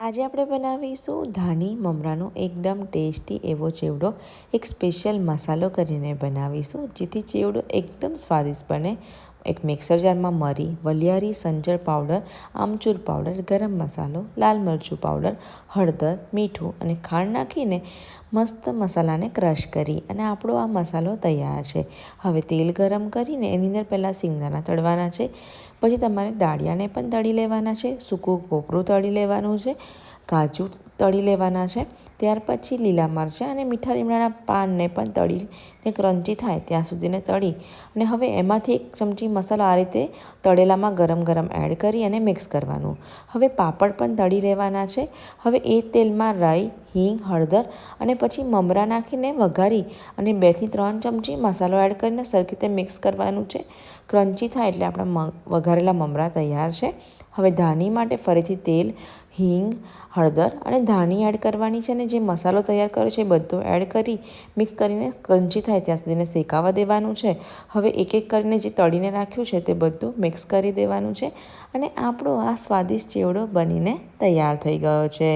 આજે આપણે બનાવીશું ધાની મમરાનો એકદમ ટેસ્ટી એવો ચેવડો, એક સ્પેશિયલ મસાલો કરીને બનાવીશું, જેથી ચેવડો એકદમ સ્વાદિષ્ટ બને. એક મિક્સર જારમાં મરી, વલિયારી સંજળ પાવડર, આમચૂર પાવડર, ગરમ મસાલો, લાલ મરચું પાવડર, હળદર, મીઠું અને ખાંડ નાખીને મસ્ત મસાલાને ક્રશ કરી અને આપણો આ મસાલો તૈયાર છે. હવે તેલ ગરમ કરીને એની અંદર પહેલાં સિંગદાણા તળવાના છે. પછી તમારે દાળિયાને પણ તળી લેવાના છે, સૂકું કોપરું તળી લેવાનું છે, કાજુ તળી લેવાના છે. ત્યાર પછી લીલા મરચાં અને મીઠા લીમડાના પાનને પણ તળીને ક્રંચી થાય ત્યાં સુધીને તળી અને હવે એમાંથી એક ચમચી મસાલો આ રીતે તળેલામાં ગરમ ગરમ એડ કરી અને મિક્સ કરવાનું. હવે પાપડ પણ તળી લેવાના છે. હવે એ તેલમાં રાઈ હિંગ, હળદર અને પછી મમરા નાખીને વઘારી અને બેથી ત્રણ ચમચી મસાલો એડ કરીને સરખી રીતે મિક્સ કરવાનું છે. ક્રન્ચી થાય એટલે આપણા વઘારેલા મમરા તૈયાર છે. હવે ધાની માટે ફરીથી તેલ, હિંગ, હળદર અને ધાની એડ કરવાની છે અને જે મસાલો તૈયાર કર્યો છે એ બધો એડ કરી, મિક્સ કરીને ક્રન્ચી થાય ત્યાં સુધીને શેકાવા દેવાનું છે. હવે એક એક કરીને જે તળીને રાખ્યું છે તે બધું મિક્સ કરી દેવાનું છે અને આપણો આ સ્વાદિષ્ટ ચેવડો બનીને તૈયાર થઈ ગયો છે.